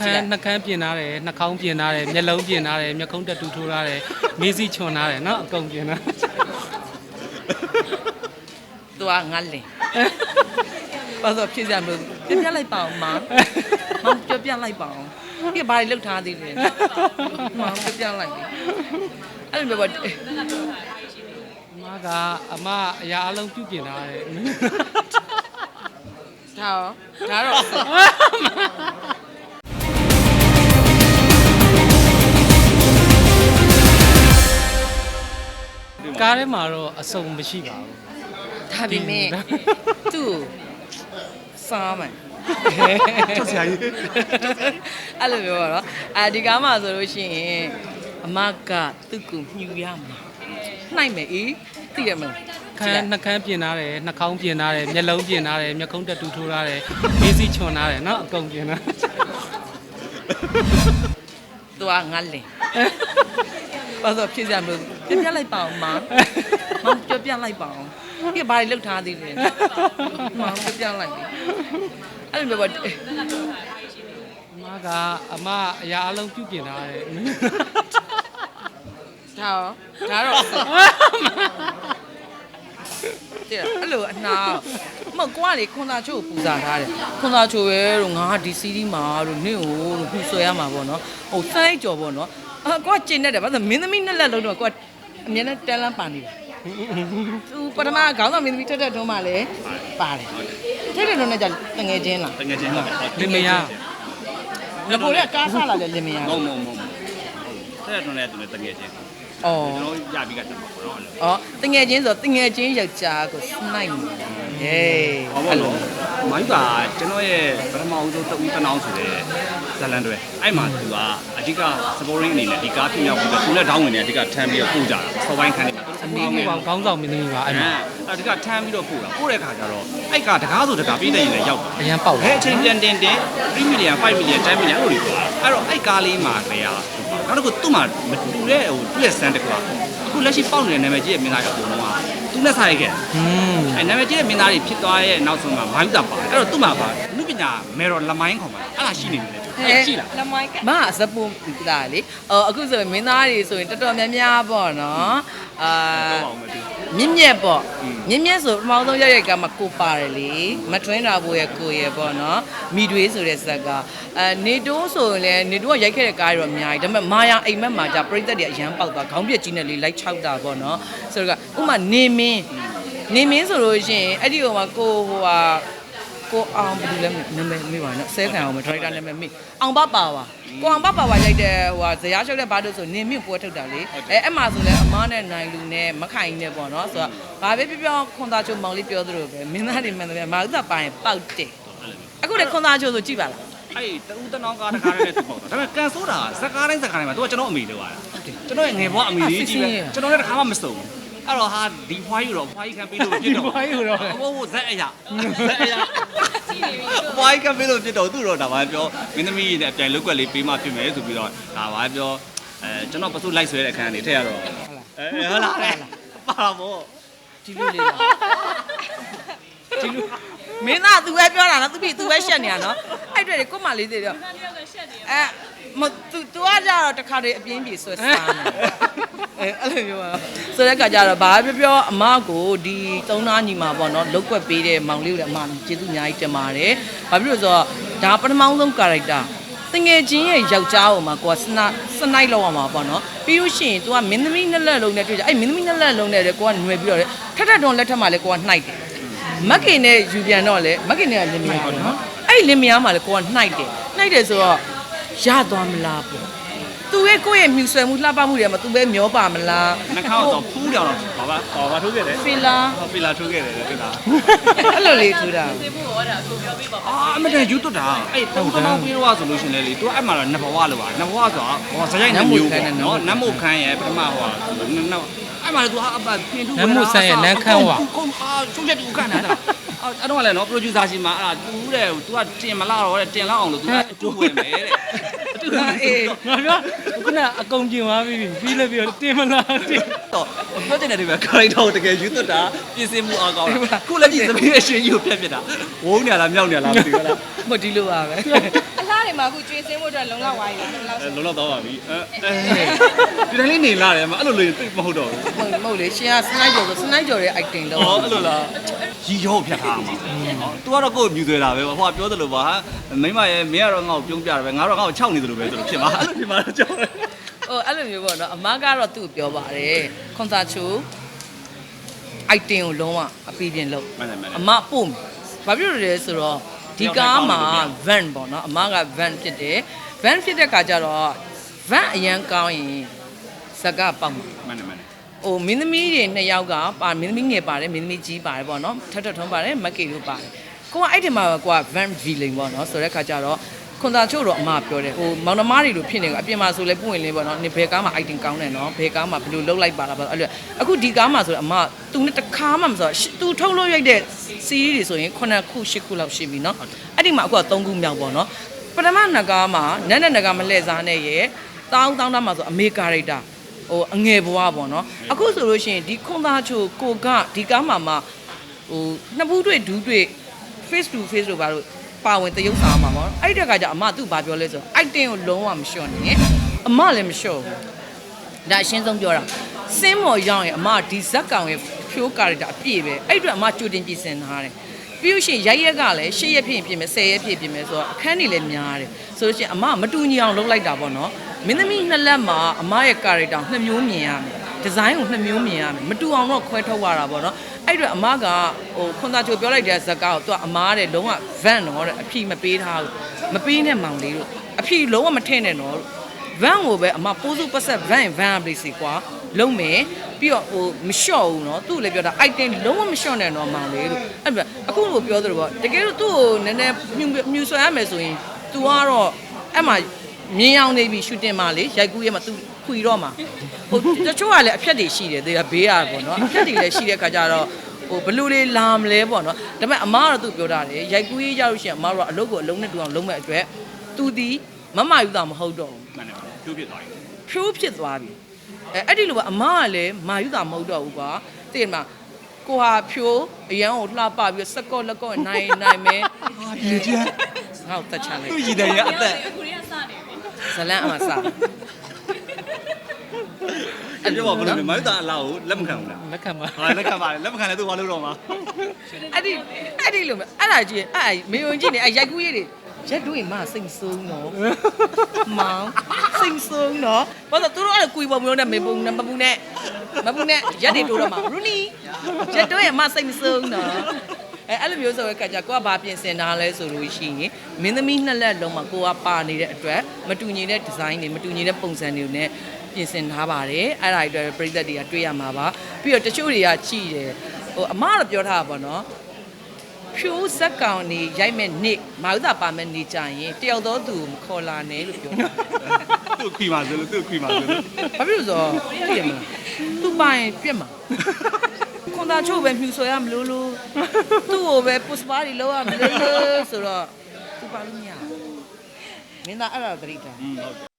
ခန်းနှကန်းပြင်ထားတယ်နှာခေါင်းပြင်ထားတယ်မျက်လုံးပြင်ထားတယ်မျက်ခုံးတက်တူထိုးထားတယ်မေးစီချွန်ထားတယ်နော်အကုန်ပြင်ထားသူကငါလင်ဘာလို့ဖြစ်ကြမလို့ပြပြလိုက်ပါအောင်မမပြပြလိုက်ပါအောင်ဒီဘာတွေလောက်ထားသေးလဲမပြပြလိုက်ပြီအဲ့လိုပဲအမကအမအရာအလုံးပြုပြင်ထားတယ်ဒါရောဒါတော့ ကားထဲမှာတော့အစုံမရှိပါဘူးဒါပေမဲ့သူ့စားမယ်ချက်ဆရာကြီးအဲ့လိုပြောတော့အဲဒီကားမှာဆိုလို့ရှိရင်အမကသူ့ကိုမြူရမှာနှိုက်မယ်အေးသိရမလားခန်းနှကန်းပြင်ထားတယ်နှာခေါင်းပြင်ထားတယ်မျက်လုံးပြင်ထားတယ်မျက်ခုံးတက်တူထိုးထားတယ်မေးစီချွန်ထားတယ်နော်အကုန်ပြင်ထားသူကငါလင် ဘာလို့ဖြစ်ကြမလို့ပြပြလိုက်ပါအောင်မမပြပြလိုက်ပါအောင်ဒီဘာတွေလောက်ထားသေးလဲမပြပြလိုက်ပြီအဲ့လိုပဲအမကအမအရာအလုံးပြုပြင်ထားတယ်ဒါရောဒါတော့တဲ့အဲ့လိုအနာမဟုတ်ကွာလေခွန်သာချို့ကိုပူဇာထားတယ်ခွန်သာချို့ပဲတို့ငါဒီစီးဒီမှာတို့နင့်ကိုတို့ပူဆွဲရမှာပေါ့နော်ဟိုစမ်းလိုက်ကြော်ပေါ့နော် အာကွာကျင်နေတယ်ဘာလို့မင်းသမီးနဲ့လက်လုံးတော့ကွာအမြဲတမ်းတန်လန်းပါနေတာသူပထမခေါင်းဆောင်မင်းသမီးထက်ထက်တွန်းမှလည်းပါတယ်ထက်ထက်တွန်းနဲ့ကြတငယ်ချင်းလားတကယ်ချင်းဟုတ်လင်မယားငါကိုလည်းကားဆလာလည်းလင်မယားမုံမုံမုံတဲ့တွန်းတဲ့သူနဲ့တကယ်ချင်းဩကျွန်တော်ရပြီးကတက်ပါတော့အဲ့လိုဩတငယ်ချင်းဆိုတငယ်ချင်းယောက်ျားကိုစနိုက်နေဟေးဟောပါလို့မိုင်းပါကျွန်တော်ရဲ့ပထမဦးဆုံးတဦးတနောင်းဆိုတဲ့ ဇလန်တွေအဲ့မှာသူကအဓိက supporting အနေနဲ့ဒီကားပြမြောက်ပြီးတော့သူနဲ့တောင်းဝင်နေအဓိကထမ်းပြီးတော့ပို့ကြတာစောပိုင်းခန်းနေတာအမေကခေါင်းဆောင်မင်းသမီးပါအဲ့မှာအဲ့ဒါကထမ်းပြီးတော့ပို့တာပို့တဲ့ခါကျတော့အဲ့ကတကားဆိုတကားပြီးတဲ့ရင်လည်းရောက်ပါအရန်ပေါက်ဘယ်အချိန်ပြန်တင်တင်3 million 5 million 10 million အဲ့လိုတွေပေါ့အဲ့တော့အဲ့ကားလေးမှာခရနောက်တစ်ခုသူ့မှာမတူတဲ့ဟိုသူ့ရဲ့စမ်းတစ်ခုအခုလက်ရှိပေါက်နေတဲ့နာမည်ကြီးရဲ့မင်းသားတွေအကုန်လုံးကသူနဲ့ဆိုင်ခဲ့อืมအဲ့နာမည်ကြီးရဲ့မင်းသားတွေဖြစ်သွားရဲ့နောက်ဆုံးမှာမိုင်းတာပါတယ်အဲ့တော့သူ့မှာပါလူပညာမေတော်လမိုင်းခေါ်ပါအဲ့ဒါရှိနေတယ်အဲ့ ရှိလား လမိုင်းကမဇပူလာလေအော်အခုဆိုရင်မင်းသားတွေဆိုရင်တော်တော်များများပေါ့နော်အာ တော့ပါအောင်မသိ မြင့်မြတ်ပေါ့ อืม မြင့်မြတ်ဆိုပထမဆုံးရရကမှကိုပါတယ်လေမထွင်းတာဘိုးရဲ့ကိုရဲ့ပေါ့နော်မိတွေးဆိုတဲ့ဇက်ကအဲနေတိုးဆိုရင်လည်းနေတိုးကရိုက်ခဲ့တဲ့ကားတွေတော့အများကြီးဒါပေမဲ့မာယာအိမ်မက်မှာじゃပြိသက်တွေအရန်ပေါက်သွားခေါင်းပြက်ကြီးနဲ့လေလိုက်ချောက်တာပေါ့နော်ဆိုတော့ကဥမာနေမင်းနေမင်းဆိုလို့ရှိရင်အဲ့ဒီဟိုမှာကိုဟိုဟာ ကိုအောင်ဘယ်လိုလဲနာမည်မေးပါနော်ဆဲခံအောင်မဒရိုက်တာနာမည်မေးအောင်ပပါဝါကိုအောင်ပပါဝါရိုက်တဲ့ဟိုဟာဇရာရှုပ်တဲ့ဘာလို့ဆိုနေမြင့်ပွဲထုတ်တာလေအဲအဲ့မှာဆိုလဲအမားနဲ့နိုင်လူနဲ့မခိုင်နဲ့ပေါ့နော်ဆိုတော့ဘာပဲပြောပြောခွန်သားချုံမောင်လေးပြောသလိုပဲမင်းသားတွေမှန်တယ်မာဥဒပိုင်းပေါက်တယ်အခုလေခွန်သားချုံဆိုကြည့်ပါလားအဲ့တူတနောင်းကားတကားနဲ့သူပေါ့ဒါပေမဲ့ကန်ဆိုးတာဇက်ကားတိုင်းဇက်ကားတိုင်းမှာသူကကျွန်တော်အမိလို့ရတာကျွန်တော်ရဲ့ငယ်ဘွားအမိလေးကြီးပဲကျွန်တော်လည်းတစ်ခါမှမစုံဘူး အဲ့တော့ဟာဒီဖွားကြီးတော့ဖွားကြီးခံပြီးလို့ဖြစ်တော့ ဒီဘွားကြီးတော့ ဟိုဟိုဇက်အရာဇက်အရာဘွားကြီးခံပြီးလို့ဖြစ်တော့သူ့တော့ဒါပါပြောမင်းသမီးနဲ့အပြိုင်လုတ်ကွက်လေးပေးမှဖြစ်မယ်ဆိုပြီးတော့ဒါပါပြောအဲကျွန်တော်ပစုလိုက်ဆွဲတဲ့အခန်းကနေထည့်ရတော့အဲဟုတ်လားပါဘော ဒီလိုလေးလားဒီလိုမင်းသား तू ပဲပြောတာနော် तू ပြီ तू ပဲရှက်နေတာနော်အဲ့တွေ့လေကိုမလေးတွေတော့အဲမ तू तू ကကြတော့တခါတည်းအပြင်းပြေဆွဲစားနေ အဲအဲ့လိုမျိုးပါဆိုတဲ့ကကြတော့ဘာပြောပြောအမကိုဒီသုံးသားညီမပေါ့နော်လုတ်ကွက်ပေးတဲ့မောင်လေးကိုလည်းအမကျေးဇူးအများကြီးတင်ပါတယ်ဘာဖြစ်လို့ဆိုတော့ဒါပထမဆုံး character တငယ်ချင်းရဲ့ယောက်ျားကိုမှကိုကစနစနိုက်လောက်အောင်ပါပေါ့နော်ပြီးလို့ရှိရင် तू ကမင်းသမီးနှစ်လက်လုံးနဲ့တွေ့ကြအဲ့မင်းသမီးနှစ်လက်လုံးနဲ့လေကိုကຫນွယ်ပြီးတော့လေထက်ထက်တွန်လက်ထက်မှာလေကိုကနှိုက်တယ်မက်ကင်နဲ့ယူပြန်တော့လေမက်ကင်နဲ့ကလင်မယားပေါ့နော်အဲ့လင်မယားမှာလေကိုကနှိုက်တယ်နှိုက်တယ်ဆိုတော့ရသွားမလားပေါ့ သူရဲ့ကိုယ့်ရဲ့မြူဆွဲမှုလှပမှုတွေကမသူပဲမျောပါမလားနှာခေါင်းတော့ဖူးတယ်တော့ဘာဘာဘာထိုးခဲ့တယ်ဖီလာဟောဖီလာထိုးခဲ့တယ်ဖီလာအဲ့လိုလေးထိုးတာသိဖို့ဟောတာကိုပြောပြပါအာအမတန်ယူတွတ်တာအဲ့တူတမောင်းပြေးတော့ဆိုလို့ရှင်လေလေသူအဲ့မှာတော့နဘဝလိုပါနဘဝဆိုတာဟောဇာရိုက်နမျိုးပေါ့နော်နတ်မုတ်ခမ်းရဲ့ပထမဟောနော်အဲ့မှာလေသူဟာအပပြင်ထူးနတ်မုတ်ဆန်ရဲ့နန်းခမ်းဟောကုန်အာချုပ်ချက်တူခန့်တာအဲ့တော့လည်းနော် producer ရှင်မှာအဲ့ဒါတူတဲ့ तू ကတင်မလာတော့တဲ့တင်လောက်အောင်လို့ तू အတူဝင်မယ်တဲ့ အတူအေးငါပြောခုနအကုန်ပြင်သွားပြီပြီးလည်းပြောတင်မလားတင်တော့ပြောချင်တယ်ဒီမှာ character ကိုတကယ်ယူသွတ်တာပြင်ဆင်မှုအားကောင်းတာခုလည်းဒီသမီးရဲ့ရှင်ကြီးကိုပြက်ပြက်တာဝုန်းနေလားမြောက်နေလားမသိဘူးလားမဒီလိုပါပဲအလားတွေမှာအခုကျွေးစင်းဖို့အတွက်လုံလောက်ဝိုင်းလားလုံလောက်အဲလုံးတော့တော့ပါပြီအဲအဲဒီတိုင်းလေးနေလာတယ်မအဲ့လိုလေးသိမဟုတ်တော့ဘူးမဟုတ်မဟုတ်လေရှင်ကစနိုက်ကျော်ဆိုစနိုက်ကျော်ရဲ့ item တော့ဟောအဲ့လိုလား ရီရောဖြတ်ထားမှာဟော तू ကတော့ကိုယ်မြူဆွဲတာပဲဟိုကပြောသလိုပါဟာမိမရဲ့မင်းကတော့ငါ့ကိုပြုံးပြတယ်ပဲငါတော့ငါ့ကိုခြောက်နေသလိုပဲဆိုလို့ဖြစ်မှာအဲ့လိုဖြစ်မှာတော့ကြောက်တယ်ဟိုအဲ့လိုမျိုးပေါ့နော်အမကတော့သူ့ကိုပြောပါတယ်ခွန်စာချို item ကိုလုံးဝအပီးပြင်လုပ်မှန်တယ်မှန်တယ်အမပို့မယ်ဘာဖြစ်လို့လဲဆိုတော့ဒီကားမှာ van ပေါ့နော်အမက van ဖြစ်တယ် van ဖြစ်တဲ့ခါကျတော့ van အရန်ကောင်းရင်ဇက်ကပေါက်မှာမှန်တယ်မှန်တယ် ဟိုမင်းသမီးတွေနှစ်ယောက်ကပါမင်းသမီးငယ်ပါတယ်မင်းသမီးကြီးပါတယ်ပေါ့နော်ထပ်ထပ်ထုံးပါတယ်မက်ကေတို့ပါတယ်ကိုကအဲ့ဒီမှာကိုက van villain ပေါ့နော်ဆိုတဲ့ခါကျတော့ခွန်သာချို့တော့အမပြောတယ်ဟိုမောင်နှမတွေလိုဖြစ်နေကအပြင်မှာဆိုလဲပွင့်လင်းပေါ့နော်နေဘယ်ကားမှာ item ကောင်းတယ်နော်ဘယ်ကားမှာဘယ်လိုလုပ်လိုက်ပါလားပေါ့အဲ့လိုအခုဒီကားမှာဆိုတော့အမသူနဲ့တစ်ခါမှမဆိုတော့သူထုတ်လို့ရိုက်တဲ့ series တွေဆိုရင်9ခု10ခုလောက်ရှိပြီနော်အဲ့ဒီမှာအခုက3ခုမြောက်ပေါ့နော်ပထမနဂါမှာနက်နက်နဂါမလှည့်စားနဲ့ရဲ့တောင်းတောင်းတာမှာဆိုအမေကာရိုက်တာ ဟိုအငယ်ဘွားပေါ့နော်အခုဆိုလို့ရှိရင်ဒီခွန်သားချိုကိုကဒီကားမှာမှဟိုနှစ်ဘူးတွေ့ဒူးတွေ့ face to face လို့ပါလို့ပါဝင်တရုပ်ဆောင်မှာပေါ့အဲ့ဒီတက်ကကြအမသူ့ဘာပြောလဲဆိုတော့ item ကိုလုံးဝမလျှော့နဲ့အမလည်းမလျှော့ဘူးဒါအရှင်းဆုံးပြောတာစင်းမော်ရောက်ရင်အမဒီဇက်ကောင်ရဲ့ဖြိုးကာရက်တာအပြည့်ပဲအဲ့အတွက်အမကြိုတင်ပြင်ဆင်ထားတယ် ပြီးလို့ရှိရင်ရိုက်ရက်ကလည်း၈ရက်ဖြစ်ရင်ပြင်မယ်၁၀ရက်ဖြစ်ပြင်မယ်ဆိုတော့အခန်းတွေလည်းများတယ်ဆိုလို့ရှိရင်အမမတူညီအောင်လုပ်လိုက်တာပေါ့နော်မင်းသမီးနှစ်လက်မှာအမရဲ့ကာရက်တာနှစ်မျိုးမြင်ရမယ်ဒီဇိုင်းကိုနှစ်မျိုးမြင်ရမယ်မတူအောင်တော့ခွဲထုတ်ရတာပေါ့နော်အဲ့အတွက်အမကဟိုခွန်သားချိုပြောလိုက်တဲ့ဇက်ကားကိုသူကအမားတဲ့လုံးဝ van တော့တဲ့အဖြီမပေးထားဘူးမပေးနဲ့မောင်လေးတို့အဖြီလုံးဝမထည့်နဲ့တော့ van ကိုပဲအမပိုးစုပတ်ဆက် van van ပလေးစီကွာ လုံးမယ်ပြီးတော့ဟိုမလျှော့ဘူးเนาะသူ့လည်းပြောတာ item လုံးဝမလျှော့နဲ့တော့မောင်လေးလို့အဲ့ဒါအခုလိုပြောသလိုပေါ့တကယ်လို့သူ့ကိုနည်းနည်းမြူမြူဆွဲရမယ်ဆိုရင် तू ကတော့အဲ့မှာမြင်းအောင်နေပြီရှူတင်မှာလေရိုက်ကူးရဲမှာ तू ခွီတော့မှာဟိုတချို့ကလည်းအဖြတ်တွေရှိတယ်သေးကဘေးရပေါ့เนาะအဖြတ်တွေလည်းရှိတဲ့ခါကျတော့ဟိုဘလူလေးလာမလဲပေါ့နော်ဒါပေမဲ့အမားကတော့သူပြောတာတယ်ရိုက်ကူးရေးကြလို့ရှိရင်အမားတို့ကအလုပ်ကိုအလုံးနဲ့တူအောင်လုပ်မဲ့အတွက်သူဒီမမယူတာမဟုတ်တော့ဘူး မှန်တယ်ကျိုးပြစ်သွားပြီ ဖြိုးဖြစ်သွားပြီ အဲအဲ့ဒီလိုပဲအမကလည်းမာယူတာမဟုတ်တော့ဘူးကွာသိတယ်မလားကိုဟာဖြိုးအရန်ကိုလှပပြီးစကော့လက်ကော့နိုင်နိုင်မယ်ဟာဒီကျန်ငါ့ကိုတက်ချလိုက်သူ့ရည်တယ်ရအသက်ဇလန်အမစားအဲ့ပြောပါဘယ်လိုလဲမိုက်တာအလားကိုလက်မခံဘူးလားလက်ခံပါဟာလက်ခံပါတယ်လက်မခံလဲသူဘာလုပ်တော့မှာအဲ့ဒီအဲ့ဒီလိုပဲအဲ့ဒါကြီးအဲ့အဲ့မေယုံကြီးနေအဲ့ရိုက်ကူးရေးတွေရက်တွေမစိတ်ဆိုးနော်မောင် စိတ်ဆိုးနော်ဘာလို့သူတို့အဲ့ကွီပုံမျိုးနဲ့မေပုံနဲ့မပူနဲ့မပူနဲ့ရက်တွေတိုးတော့မှာရူနီရက်တွေမစိတ်မဆိုးနော်အဲအဲ့လိုမျိုးဆိုရဲကကြကိုကဘာပြင်ဆင်တာလဲဆိုလို့ရှိရင်မင်းသမီးနှစ်လက်လုံးမှာကိုကပါနေတဲ့အတွက်မတူညီတဲ့ဒီဇိုင်းတွေမတူညီတဲ့ပုံစံတွေနဲ့ပြင်ဆင်ထားပါတယ်အဲ့ဒါတွေအတွက်ပြည်သက်တွေကတွေ့ရမှာပါပြီးတော့တချို့တွေကကြည်တယ်ဟိုအမကတော့ပြောထားတာပေါ့နော်ဖြိုးဇက်ကောင်နေရိုက်မဲ့နေ့မာဥသာပါမဲ့နေကြရင်တယောက်တော့သူမခေါ်လာနဲ့လို့ပြောတာ သူ့ခွီပါဆိုလို့သူ့ခွီပါဆိုလို့ဘာဖြစ်လို့ဆိုတော့ပြည့်မလားသူပိုင်ပြည့်မှာခွန်သာချို့ပဲမြူဆွဲရမလို့လို့သူ့ကိုပဲပုစပါတွေလောက်ရမလို့လို့ဆိုတော့သူပါလို့မရဘူးမင်းသားအဲ့ဒါသတိထားอืมဟုတ်တယ်